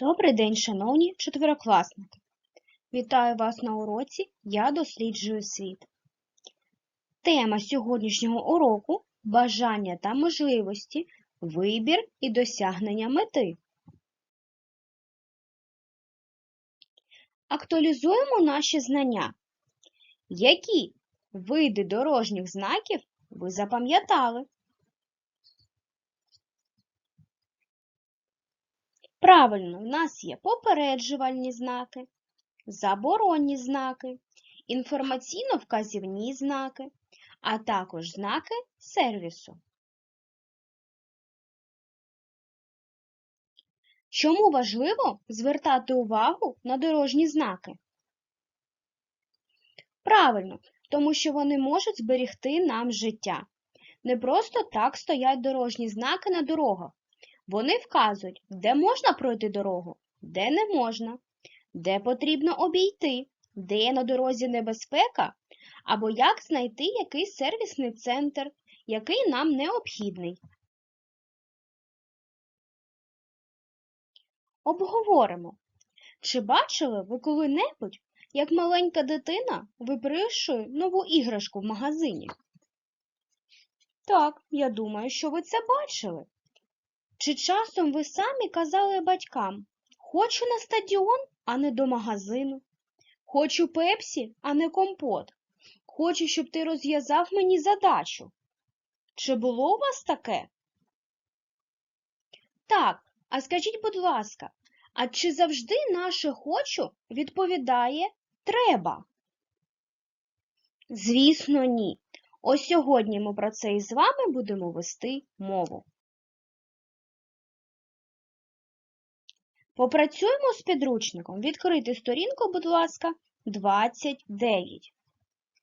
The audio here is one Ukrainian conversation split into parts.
Добрий день, шановні четверокласники! Вітаю вас на уроці Я досліджую світ. Тема сьогоднішнього уроку бажання та можливості, вибір і досягнення мети. Актуалізуємо наші знання. Які види дорожніх знаків ви запам'ятали? Правильно, в нас є попереджувальні знаки, заборонні знаки, інформаційно-вказівні знаки, а також знаки сервісу. Чому важливо звертати увагу на дорожні знаки? Правильно, тому що вони можуть зберегти нам життя. Не просто так стоять дорожні знаки на дорогах. Вони вказують, де можна пройти дорогу, де не можна, де потрібно обійти, де є на дорозі небезпека, або як знайти якийсь сервісний центр, який нам необхідний. Обговоримо. Чи бачили ви коли-небудь, як маленька дитина випрошує нову іграшку в магазині? Так, я думаю, що ви це бачили. Чи часом ви самі казали батькам Хочу на стадіон, а не до магазину. Хочу пепсі, а не компот. Хочу, щоб ти розв'язав мені задачу. Чи було у вас таке? Так, а скажіть, будь ласка, а чи завжди наше хочу відповідає треба? Звісно, ні. Ось сьогодні ми про це із вами будемо вести мову. Попрацюємо з підручником. Відкрити сторінку, будь ласка, 29.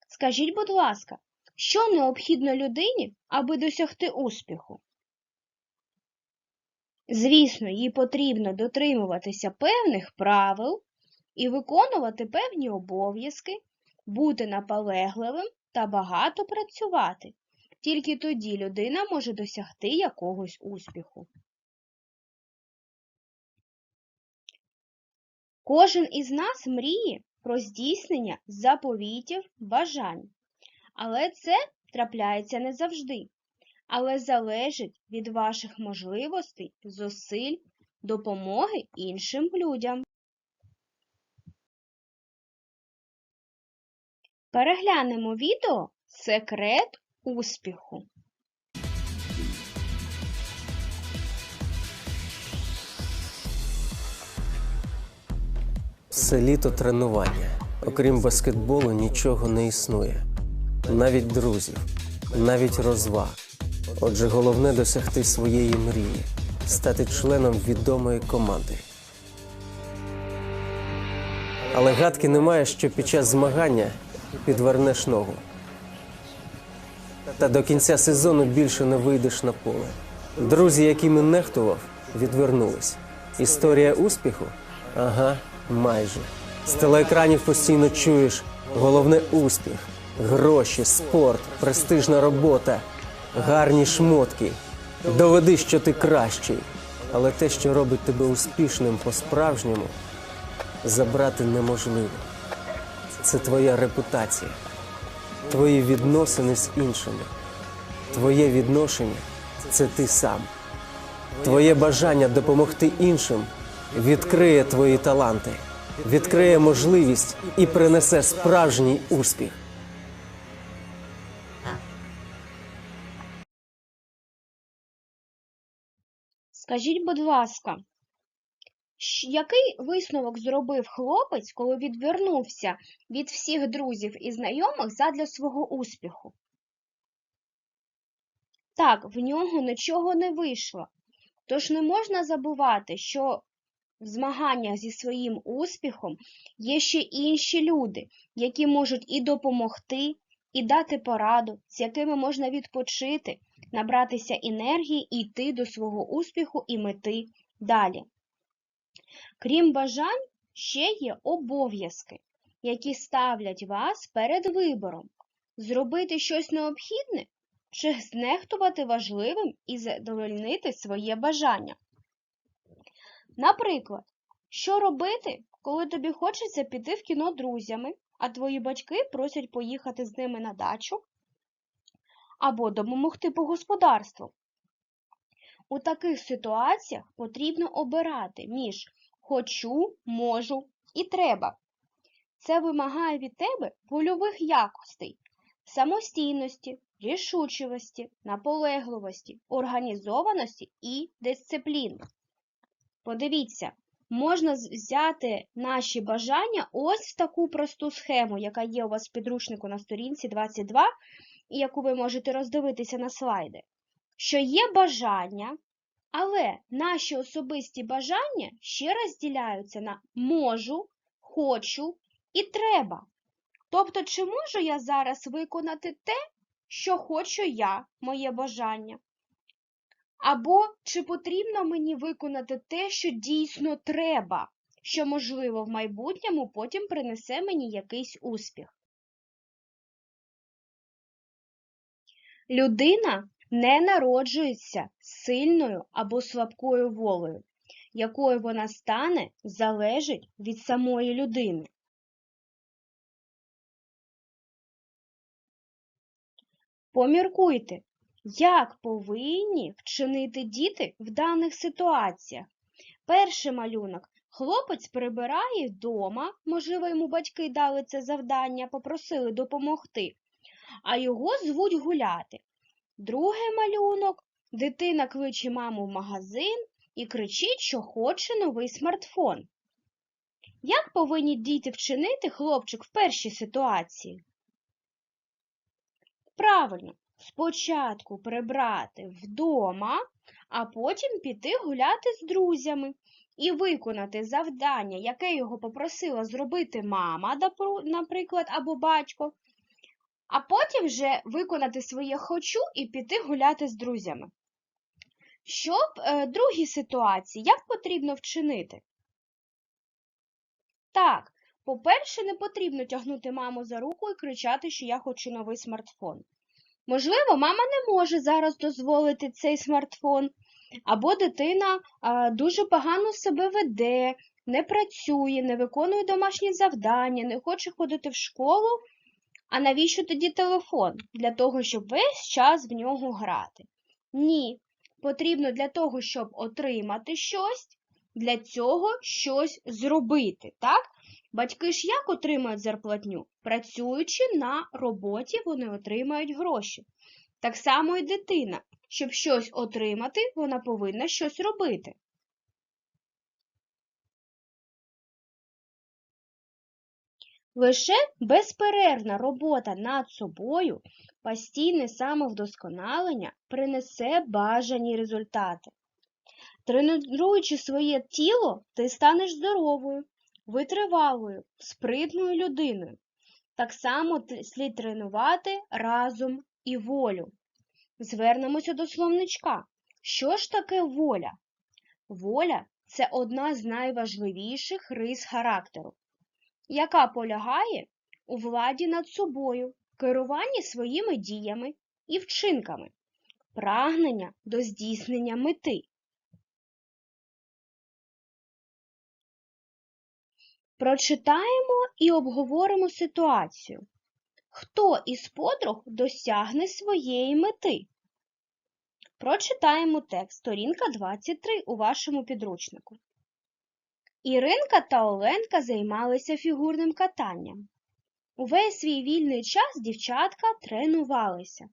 Скажіть, будь ласка, що необхідно людині, аби досягти успіху? Звісно, їй потрібно дотримуватися певних правил і виконувати певні обов'язки, бути наполегливим та багато працювати. Тільки тоді людина може досягти якогось успіху. Кожен із нас мріє про здійснення заповітів, бажань. Але це трапляється не завжди, але залежить від ваших можливостей, зусиль, допомоги іншим людям. Переглянемо відео Секрет успіху. Все літо тренування. Окрім баскетболу, нічого не існує. Навіть друзів, навіть розваг. Отже, головне досягти своєї мрії, стати членом відомої команди. Але гадки немає, що під час змагання підвернеш ногу. Та до кінця сезону більше не вийдеш на поле. Друзі, якими нехтував, відвернулись. Історія успіху? Ага, майже. З телеекранів постійно чуєш головне успіх, гроші, спорт, престижна робота, гарні шмотки. Доведи, що ти кращий. Але те, що робить тебе успішним по-справжньому, забрати неможливо. Це твоя репутація, твої відносини з іншими, твоє відношення це ти сам. Твоє бажання допомогти іншим відкриє твої таланти, відкриє можливість і принесе справжній успіх. Скажіть, будь ласка, який висновок зробив хлопець, коли відвернувся від всіх друзів і знайомих задля свого успіху? Так, в нього нічого не вийшло. Тож не можна забувати, що в змаганнях зі своїм успіхом є ще інші люди, які можуть і допомогти, і дати пораду, з якими можна відпочити, набратися енергії і йти до свого успіху і мети далі. Крім бажань, ще є обов'язки, які ставлять вас перед вибором зробити щось необхідне чи знехтувати важливим і задовольнити своє бажання. Наприклад, Що робити, коли тобі хочеться піти в кіно друзями, а твої батьки просять поїхати з ними на дачу або допомогти по господарству? У таких ситуаціях потрібно обирати між хочу, можу і треба. Це вимагає від тебе вольових якостей, самостійності, рішучості, наполегливості, організованості і дисципліни. Подивіться, можна взяти наші бажання ось в таку просту схему, яка є у вас в підручнику на сторінці 22, і яку ви можете роздивитися на слайди. Що є бажання, але наші особисті бажання ще розділяються на можу, хочу і треба. Тобто, чи можу я зараз виконати те, що хочу я, моє бажання? Або чи потрібно мені виконати те, що дійсно треба, що, можливо, в майбутньому потім принесе мені якийсь успіх? Людина не народжується сильною або слабкою волею. Якою вона стане, залежить від самої людини. Поміркуйте, як повинні вчинити діти в даних ситуаціях. Перший малюнок. Хлопець прибирає вдома, можливо, йому батьки дали це завдання, попросили допомогти, а його звуть гуляти. Другий малюнок. Дитина кличе маму в магазин і кричить, що хоче новий смартфон. Як повинні діти вчинити хлопчик в першій ситуації? Правильно, спочатку прибрати вдома, а потім піти гуляти з друзями і виконати завдання, яке його попросила зробити мама, наприклад, або батько, а потім вже виконати своє хочу і піти гуляти з друзями. Щоб е, другій ситуації, як потрібно вчинити? Так, по-перше, не потрібно тягнути маму за руку і кричати, що я хочу новий смартфон. Можливо, мама не може зараз дозволити цей смартфон, або дитина дуже погано себе веде, не працює, не виконує домашні завдання, не хоче ходити в школу. А навіщо тоді телефон? Для того, щоб весь час в нього грати. Ні, потрібно для того, щоб отримати щось, для цього щось зробити. Так? Батьки ж як отримають зарплатню? Працюючи на роботі, вони отримають гроші. Так само і дитина. Щоб щось отримати, вона повинна щось робити. Лише безперервна робота над собою, постійне самовдосконалення принесе бажані результати. Тренуючи своє тіло, ти станеш здоровою, витривалою, спритною людиною. Так само слід тренувати разум і волю. Звернемося до словничка. Що ж таке воля? Воля це одна з найважливіших рис характеру, яка полягає у владі над собою, керуванні своїми діями і вчинками, прагнення до здійснення мети. Прочитаємо і обговоримо ситуацію. Хто із подруг досягне своєї мети? Прочитаємо текст, сторінка 23 у вашому підручнику. Іринка та Оленка займалися фігурним катанням. Увесь свій вільний час дівчатка тренувалися.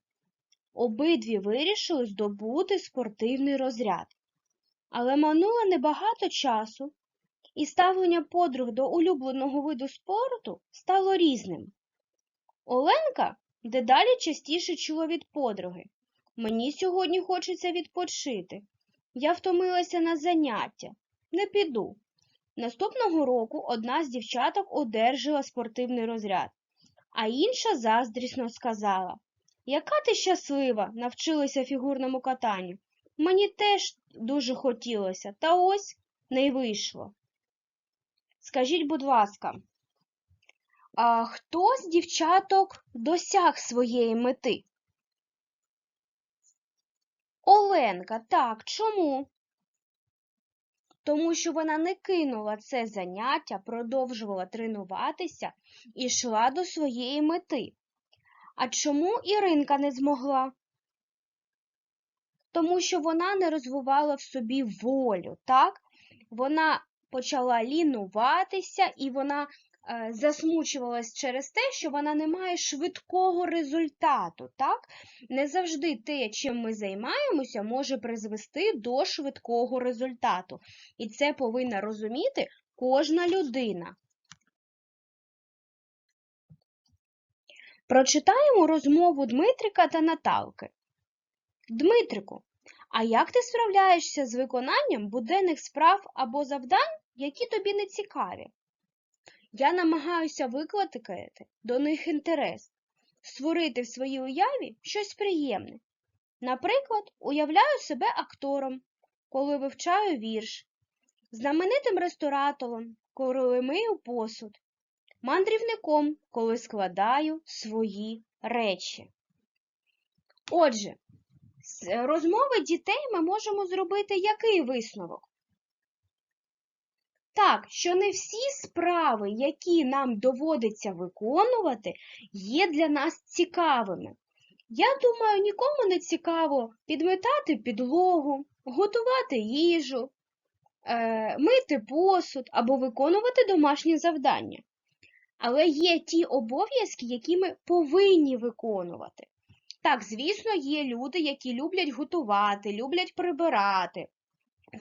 Обидві вирішили здобути спортивний розряд. Але минуло небагато часу, і ставлення подруг до улюбленого виду спорту стало різним. Оленка дедалі частіше чула від подруги. Мені сьогодні хочеться відпочити. Я втомилася на заняття. Не піду. Наступного року одна з дівчаток одержала спортивний розряд, а інша заздрісно сказала: Яка ти щаслива, навчилася фігурному катанню. Мені теж дуже хотілося, та ось не вийшло. Скажіть, будь ласка, а хто з дівчаток досяг своєї мети? Оленка, так, чому? тому що вона не кинула це заняття, продовжувала тренуватися і йшла до своєї мети. А чому Іринка не змогла? Тому що вона не розвивала в собі волю, так? Вона почала лінуватися і вона е, засмучувалась через те, що вона не має швидкого результату, так? Не завжди те, чим ми займаємося, може призвести до швидкого результату. І це повинна розуміти кожна людина. Прочитаємо розмову Дмитрика та Наталки. Дмитрику, а як ти справляєшся з виконанням буденних справ або завдань, які тобі не цікаві? Я намагаюся викликати до них інтерес, створити в своїй уяві щось приємне. Наприклад, уявляю себе актором, коли вивчаю вірш, знаменитим ресторатором, коли мию посуд, мандрівником, коли складаю свої речі. Отже, з розмови дітей ми можемо зробити який висновок? Так, що не всі справи, які нам доводиться виконувати, є для нас цікавими. Я думаю, нікому не цікаво підметати підлогу, готувати їжу, е, мити посуд або виконувати домашні завдання. Але є ті обов'язки, які ми повинні виконувати. Так, звісно, є люди, які люблять готувати, люблять прибирати.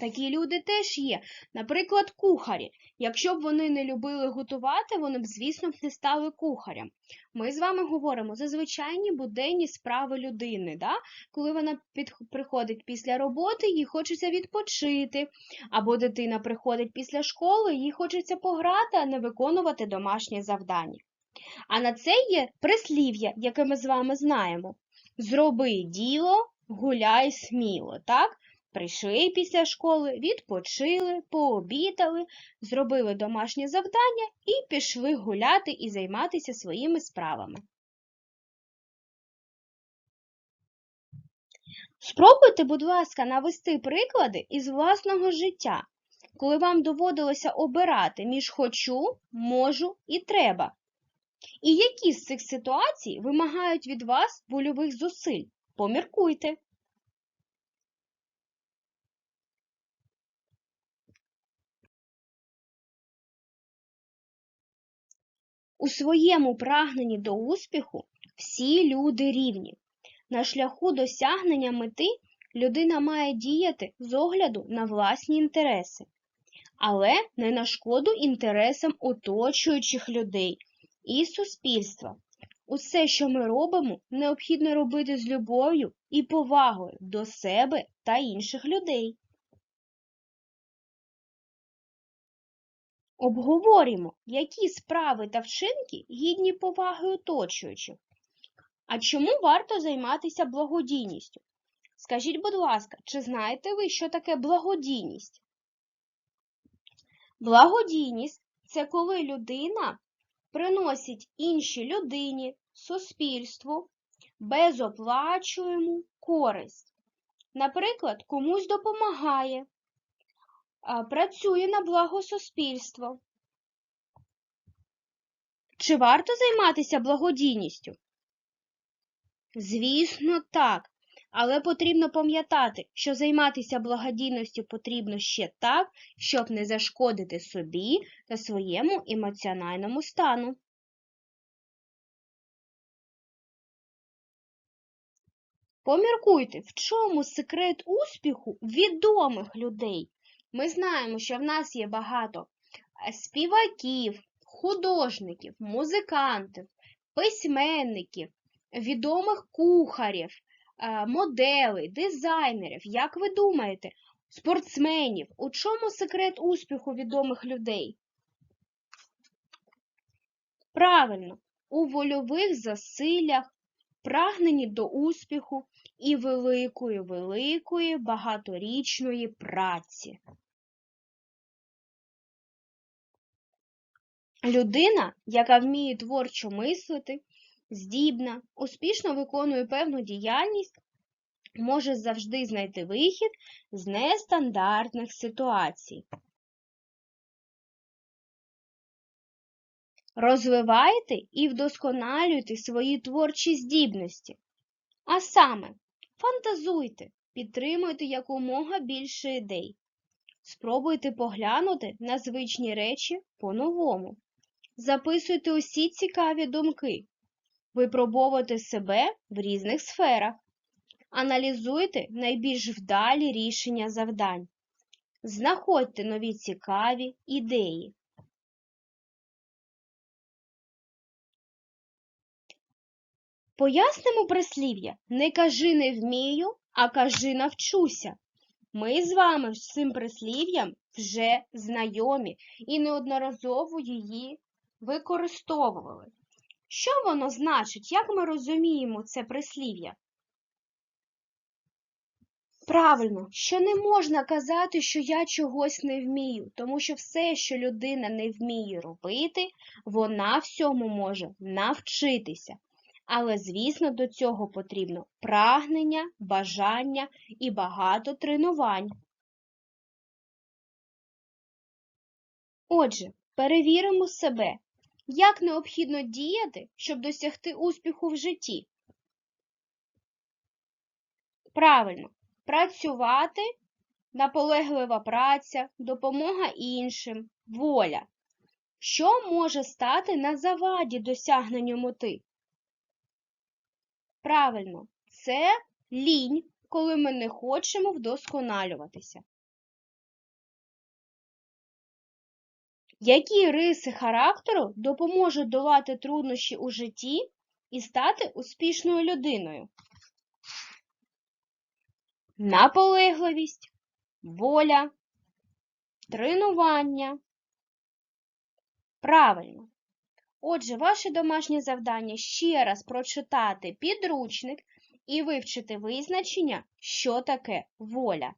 Такі люди теж є. Наприклад, кухарі. Якщо б вони не любили готувати, вони б, звісно, не стали кухарем. Ми з вами говоримо за звичайні буденні справи людини, да? коли вона під... приходить після роботи, їй хочеться відпочити, або дитина приходить після школи, їй хочеться пограти, а не виконувати домашнє завдання. А на це є прислів'я, яке ми з вами знаємо. Зроби діло, гуляй сміло, так? Прийшли після школи, відпочили, пообідали, зробили домашнє завдання і пішли гуляти і займатися своїми справами. Спробуйте, будь ласка, навести приклади із власного життя, коли вам доводилося обирати між хочу, можу і треба. І які з цих ситуацій вимагають від вас вольових зусиль? Поміркуйте. У своєму прагненні до успіху всі люди рівні. На шляху досягнення мети людина має діяти з огляду на власні інтереси, але не на шкоду інтересам оточуючих людей і суспільства. Усе, що ми робимо, необхідно робити з любов'ю і повагою до себе та інших людей. Обговоримо, які справи та вчинки гідні поваги оточуючих. А чому варто займатися благодійністю? Скажіть, будь ласка, чи знаєте ви, що таке благодійність? Благодійність це коли людина приносить іншій людині, суспільству безоплачуєму користь. Наприклад, комусь допомагає, працює на благо суспільства. Чи варто займатися благодійністю? Звісно, так. Але потрібно пам'ятати, що займатися благодійністю потрібно ще так, щоб не зашкодити собі та своєму емоціональному стану. Поміркуйте, в чому секрет успіху відомих людей. Ми знаємо, що в нас є багато е, співаків, художників, музикантів, письменників, відомих кухарів, е, моделей, дизайнерів. Як ви думаєте, спортсменів? У чому секрет успіху відомих людей? Правильно, у вольових засиллях, прагненні до успіху і великої, великої багаторічної праці. Людина, яка вміє творчо мислити, здібна, успішно виконує певну діяльність, може завжди знайти вихід з нестандартних ситуацій. Розвивайте і вдосконалюйте свої творчі здібності. А саме, фантазуйте, підтримуйте якомога більше ідей. Спробуйте поглянути на звичні речі по-новому. Записуйте усі цікаві думки. Випробовуйте себе в різних сферах. Аналізуйте найбільш вдалі рішення завдань. Знаходьте нові цікаві ідеї. Пояснимо прислів'я не кажи не вмію, а кажи навчуся. Ми з вами з цим прислів'ям вже знайомі і неодноразово її використовували. Що воно значить? Як ми розуміємо це прислів'я? Правильно, що не можна казати, що я чогось не вмію, тому що все, що людина не вміє робити, вона всьому може навчитися. Але, звісно, до цього потрібно прагнення, бажання і багато тренувань. Отже, перевіримо себе, як необхідно діяти, щоб досягти успіху в житті. Правильно, працювати, наполеглива праця, допомога іншим, воля. Що може стати на заваді досягненню мети? Правильно, це лінь, коли ми не хочемо вдосконалюватися. Які риси характеру допоможуть долати труднощі у житті і стати успішною людиною? Наполегливість, воля, тренування. Правильно. Отже, ваше домашнє завдання ще раз прочитати підручник і вивчити визначення, що таке воля.